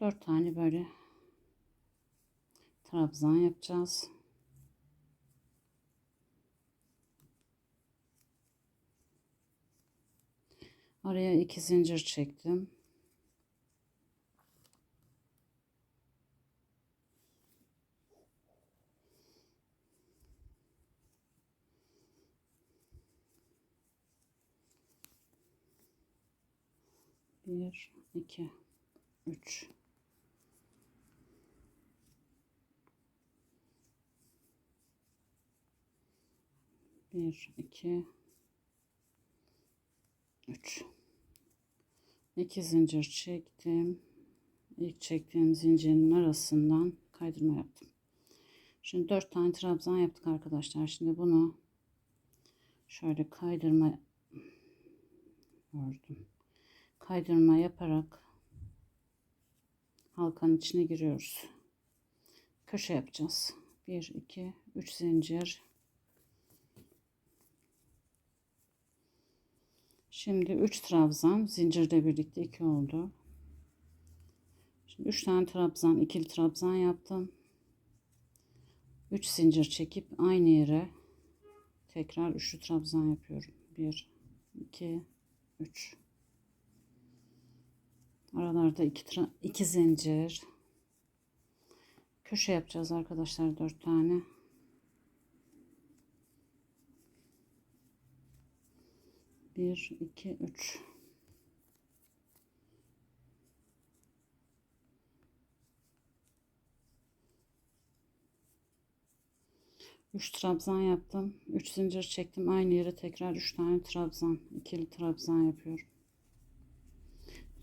Dört tane böyle trabzan yapacağız. Araya iki zincir çektim. Bir, iki, üç. Bir, iki, üç. İki zincir çektim. İlk çektiğim zincirin arasından kaydırma yaptım. Şimdi dört tane trabzan yaptık arkadaşlar. Şimdi bunu şöyle kaydırma ördüm. Kaydırma yaparak halkanın içine giriyoruz. Köşe yapacağız. 1 2 3 zincir Şimdi 3 trabzan zincirle birlikte 2 oldu. Şimdi 3 tane trabzan, ikili trabzan yaptım. 3 zincir çekip aynı yere tekrar üçlü trabzan yapıyorum. 1 2 3 Aralarda 2 iki, iki zincir. Köşe yapacağız arkadaşlar 4 tane. 1 2 3 3 trabzan yaptım. 3 zincir çektim. Aynı yere tekrar 3 tane trabzan, ikili trabzan yapıyorum.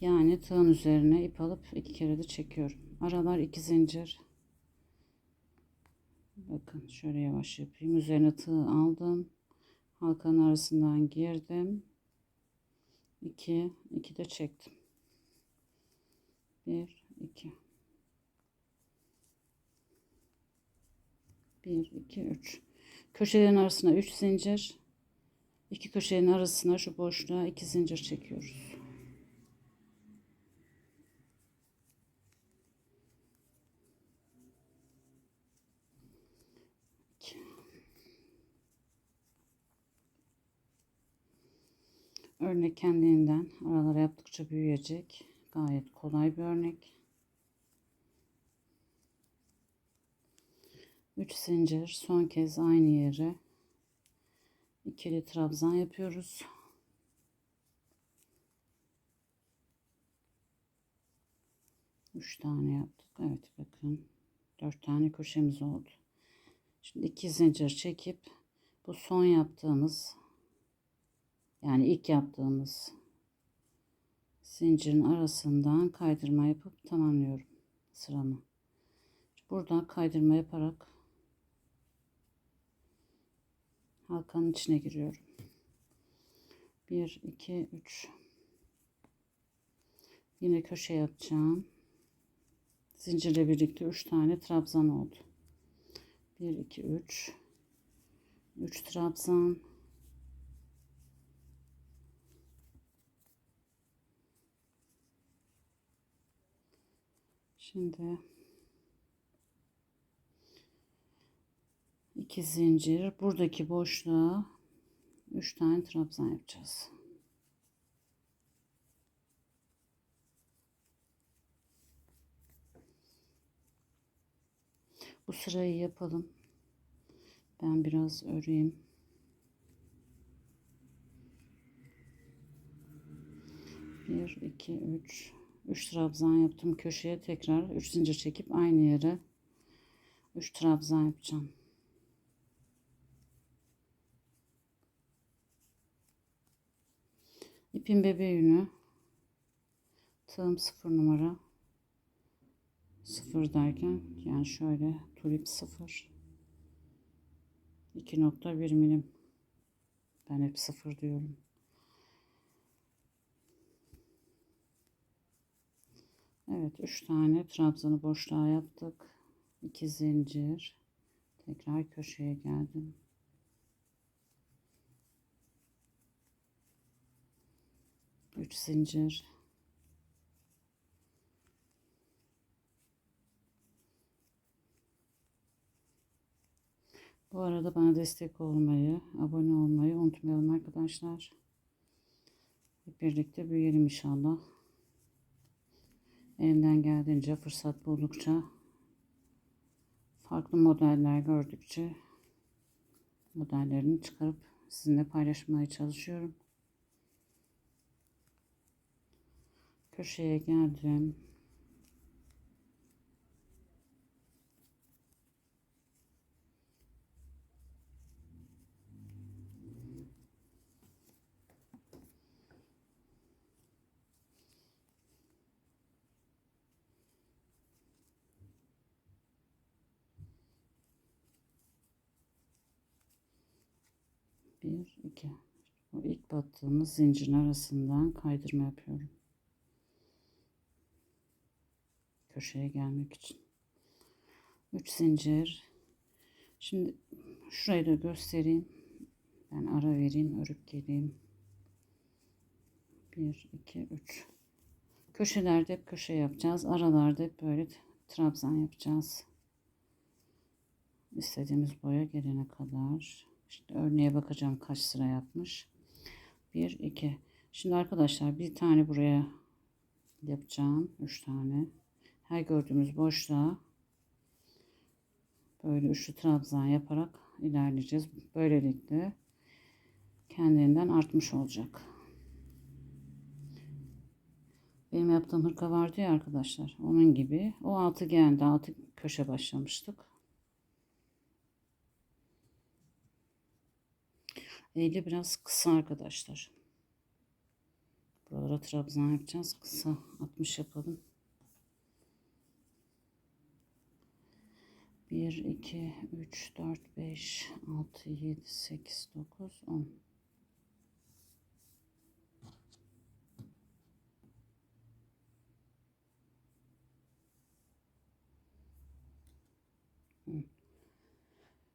Yani tığın üzerine ip alıp iki kere de çekiyorum. Aralar 2 zincir. Bakın şöyle yavaş yapayım. Üzerine tığ aldım. Halkanın arasından girdim. 2 2 de çektim. 1 2 1 2 3 köşelerin arasına 3 zincir iki köşenin arasına şu boşluğa 2 zincir çekiyoruz. Örnek kendinden aralara yaptıkça büyüyecek. Gayet kolay bir örnek. 3 zincir son kez aynı yere ikili trabzan yapıyoruz. Üç tane yaptık. Evet bakın. Dört tane köşemiz oldu. Şimdi iki zincir çekip bu son yaptığımız yani ilk yaptığımız zincirin arasından kaydırma yapıp tamamlıyorum sıramı. Buradan kaydırma yaparak halkanın içine giriyorum. 1 2 3 Yine köşe yapacağım. Zincirle birlikte 3 tane trabzan oldu. 1 2 3 3 trabzan Şimdi iki zincir buradaki boşluğa üç tane trabzan yapacağız. Bu sırayı yapalım. Ben biraz öreyim. Bir, iki, üç, 3 trabzan yaptım köşeye tekrar 3 zincir çekip aynı yere 3 trabzan yapacağım. İpin bebe yünü tığım 0 numara 0 derken yani şöyle tulip 0 2.1 milim ben hep 0 diyorum. Evet 3 tane trabzanı boşluğa yaptık. 2 zincir. Tekrar köşeye geldim. Üç zincir. Bu arada bana destek olmayı, abone olmayı unutmayalım arkadaşlar. Hep birlikte büyüyelim inşallah. Elimden geldiğince fırsat buldukça farklı modeller gördükçe modellerini çıkarıp sizinle paylaşmaya çalışıyorum. Köşeye geldim. Bir, iki. Bu ilk battığımız zincirin arasından kaydırma yapıyorum. Köşeye gelmek için. Üç zincir. Şimdi şurayı da göstereyim. Ben ara vereyim, örüp geleyim. Bir, iki, üç. Köşelerde hep köşe yapacağız. Aralarda hep böyle trabzan yapacağız. İstediğimiz boya gelene kadar. İşte örneğe bakacağım kaç sıra yapmış. 1 2. Şimdi arkadaşlar bir tane buraya yapacağım. 3 tane. Her gördüğümüz boşluğa böyle üçlü trabzan yaparak ilerleyeceğiz. Böylelikle kendiliğinden artmış olacak. Benim yaptığım hırka vardı ya arkadaşlar. Onun gibi. O altıgende altı köşe başlamıştık. Eli biraz kısa arkadaşlar. Buralara trabzan yapacağız. Kısa 60 yapalım. 1, 2, 3, 4, 5, 6, 7, 8, 9, 10.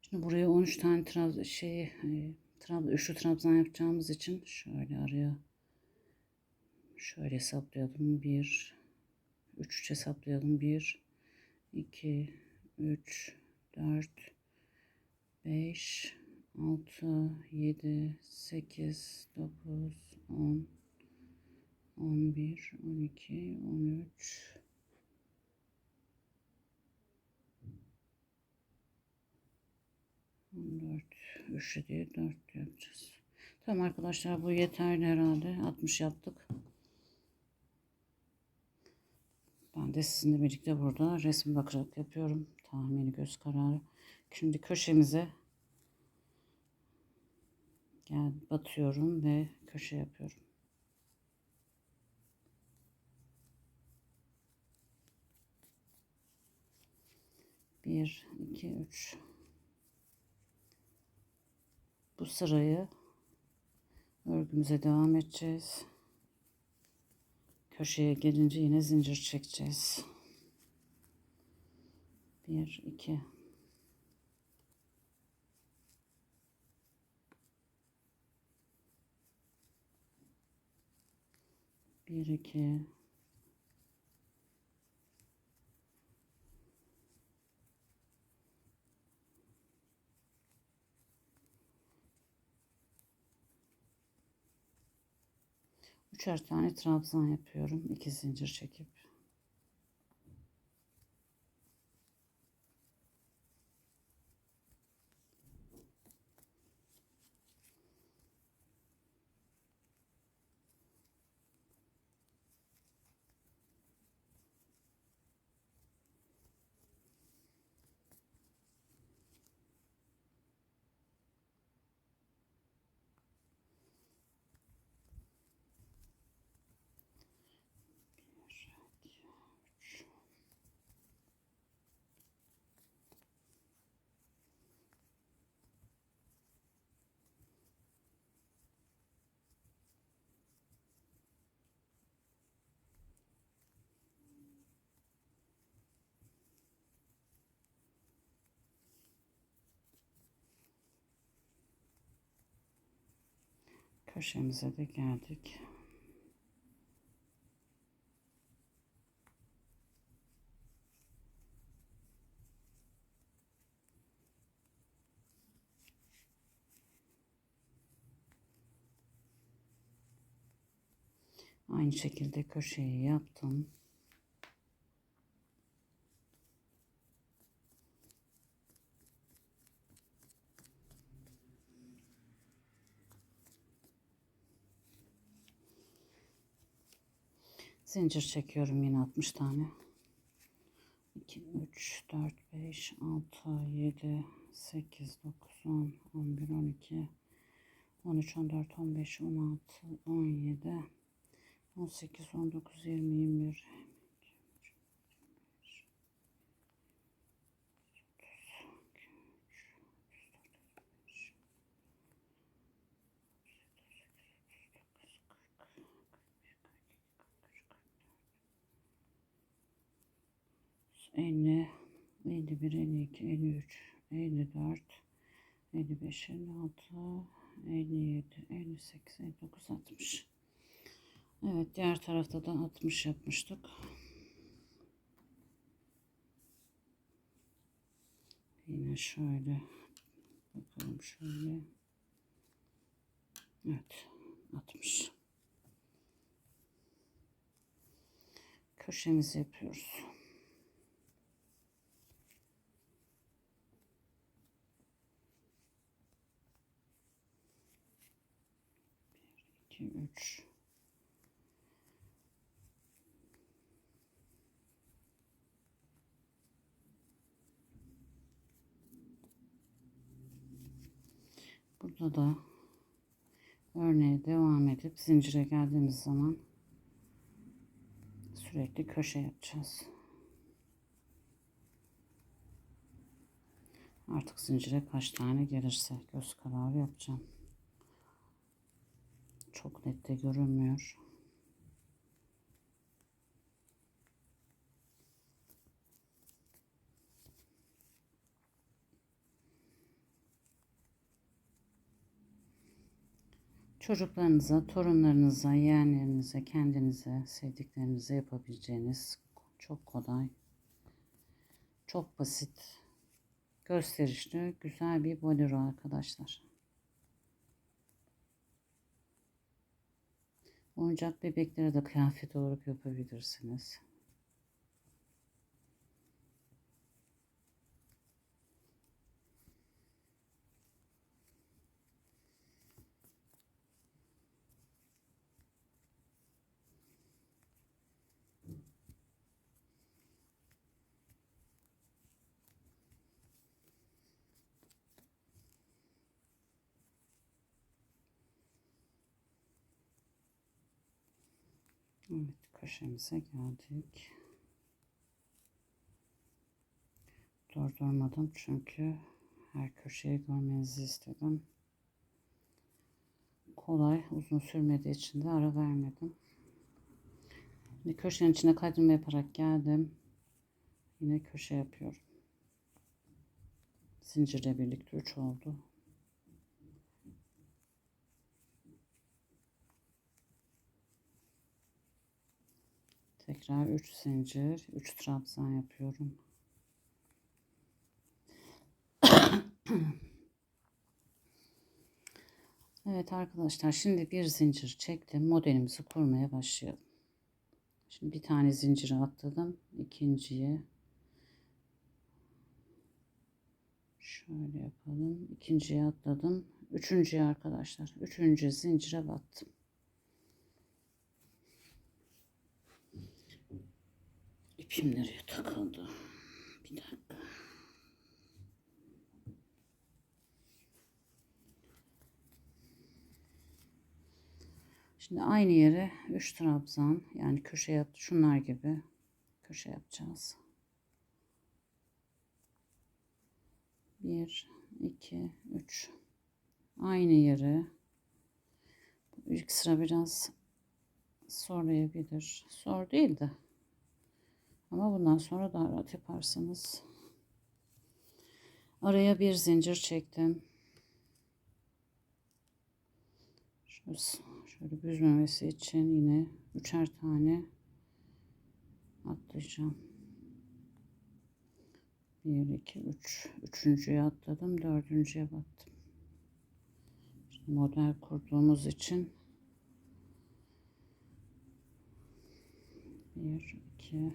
Şimdi buraya 13 tane trabzan şey Trab üçlü trabzan yapacağımız için şöyle araya şöyle hesaplayalım. 1 3 3 hesaplayalım. 1 2 3 4 5 6 7 8 9 10 11 12 13 14 3'ü değil 4 yapacağız. Tamam arkadaşlar bu yeterli herhalde. 60 yaptık. Ben de sizinle birlikte burada resim bakarak yapıyorum. Tahmini göz kararı. Şimdi köşemize gel batıyorum ve köşe yapıyorum. Bir, iki, üç. Bu sırayı örgümüze devam edeceğiz. Köşeye gelince yine zincir çekeceğiz. Bir, iki. Bir, iki. Üçer tane trabzan yapıyorum. iki zincir çekip. köşemize de geldik. Aynı şekilde köşeyi yaptım. Zincir çekiyorum yine 60 tane. 2, 3, 4, 5, 6, 7, 8, 9, 10, 11, 12, 13, 14, 15, 16, 17, 18, 19, 20, 21, 50, 51, 52, 53, 54, 55, 56, 57, 58, 59, 60. Evet diğer tarafta da 60 yapmıştık. Yine şöyle bakalım şöyle. Evet 60. Köşemizi yapıyoruz. Bir, iki, üç. Burada da örneğe devam edip zincire geldiğimiz zaman sürekli köşe yapacağız. Artık zincire kaç tane gelirse göz kararı yapacağım. Çok net de görünmüyor. Çocuklarınıza, torunlarınıza, yeğenlerinize, kendinize, sevdiklerinize yapabileceğiniz çok kolay, çok basit, gösterişli, güzel bir bolero arkadaşlar. Oyuncak bebeklere de kıyafet olarak yapabilirsiniz. Evet köşemize geldik. Durdurmadım çünkü her köşeyi görmenizi istedim. Kolay uzun sürmediği için de ara vermedim. Şimdi köşenin içine kaydırma yaparak geldim. Yine köşe yapıyorum. Zincirle birlikte 3 oldu. Tekrar 3 zincir, 3 trabzan yapıyorum. evet arkadaşlar şimdi bir zincir çektim. Modelimizi kurmaya başlayalım. Şimdi bir tane zinciri atladım. ikinciye şöyle yapalım. İkinciye atladım. Üçüncüye arkadaşlar. Üçüncü zincire battım. İpim nereye takıldı? Bir dakika. Şimdi aynı yere 3 trabzan yani köşe yap şunlar gibi köşe yapacağız. 1 2 3 aynı yere ilk sıra biraz zorlayabilir. Zor değil de ama bundan sonra daha rahat yaparsınız. Araya bir zincir çektim. Şöyle, şöyle büzmemesi için yine üçer tane atlayacağım. 1, 2, 3. Üçüncüye atladım. Dördüncüye battım. Şimdi model kurduğumuz için Bir, iki.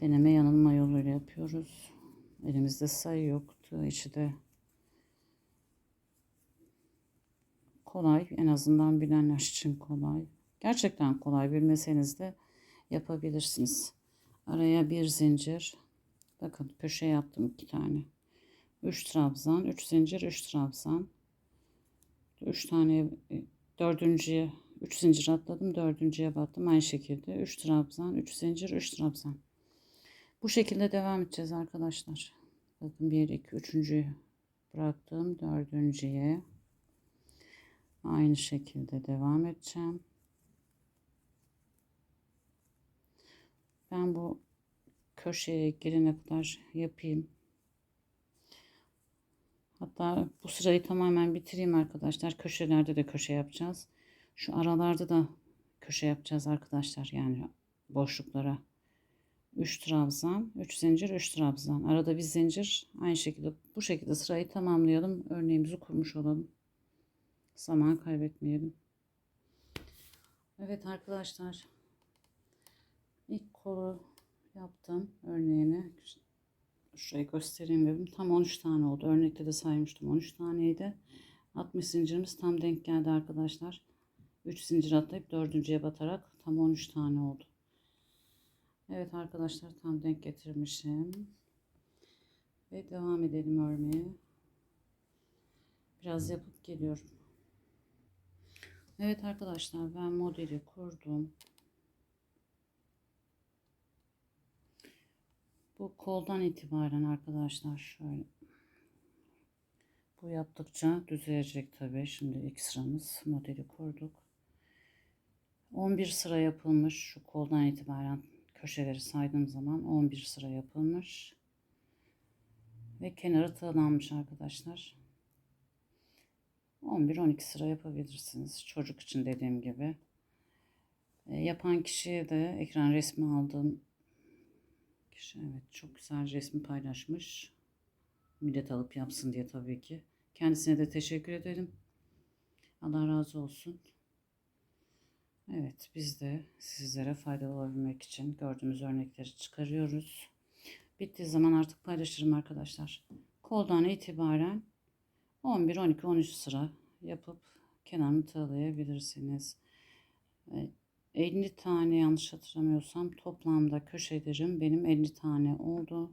Deneme yanılma yoluyla yapıyoruz. Elimizde sayı yoktu. içi de kolay. En azından bilenler için kolay. Gerçekten kolay. Bilmeseniz de yapabilirsiniz. Araya bir zincir. Bakın köşe yaptım iki tane. 3 trabzan, 3 zincir, 3 trabzan. 3 tane e, dördüncüye 3 zincir atladım. Dördüncüye battım. Aynı şekilde 3 trabzan, 3 zincir, 3 trabzan. Bu şekilde devam edeceğiz arkadaşlar. Bakın 1, 2, 3. bıraktım. Dördüncüye. Aynı şekilde devam edeceğim. Ben bu köşeye gelene kadar yapayım. Hatta bu sırayı tamamen bitireyim arkadaşlar. Köşelerde de köşe yapacağız. Şu aralarda da köşe yapacağız arkadaşlar. Yani boşluklara. 3 trabzan, 3 zincir, 3 trabzan. Arada bir zincir. Aynı şekilde bu şekilde sırayı tamamlayalım. Örneğimizi kurmuş olalım. Zaman kaybetmeyelim. Evet arkadaşlar. İlk kolu yaptım örneğini. Şurayı göstereyim dedim. Tam 13 tane oldu. Örnekte de saymıştım 13 taneydi. 60 zincirimiz tam denk geldi arkadaşlar. 3 zincir atlayıp dördüncüye batarak tam 13 tane oldu. Evet arkadaşlar tam denk getirmişim. Ve devam edelim örmeye. Biraz yapıp geliyorum. Evet arkadaşlar ben modeli kurdum. Bu koldan itibaren arkadaşlar şöyle bu yaptıkça düzelecek tabi. Şimdi ilk sıramız modeli kurduk. 11 sıra yapılmış. Şu koldan itibaren köşeleri saydığım zaman 11 sıra yapılmış. Ve kenarı tığlanmış arkadaşlar. 11-12 sıra yapabilirsiniz. Çocuk için dediğim gibi. E, yapan kişiye de ekran resmi aldığım kişi evet çok güzel resmi paylaşmış. Millet alıp yapsın diye tabii ki. Kendisine de teşekkür ederim. Allah razı olsun. Evet biz de sizlere faydalı olabilmek için gördüğümüz örnekleri çıkarıyoruz. Bittiği zaman artık paylaşırım arkadaşlar. Koldan itibaren 11, 12, 13 sıra yapıp kenarını tığlayabilirsiniz. 50 tane yanlış hatırlamıyorsam toplamda köşelerim benim 50 tane oldu.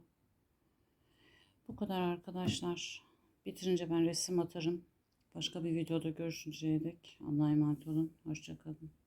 Bu kadar arkadaşlar. Bitirince ben resim atarım. Başka bir videoda görüşünceye dek Allah'a emanet olun. Hoşçakalın.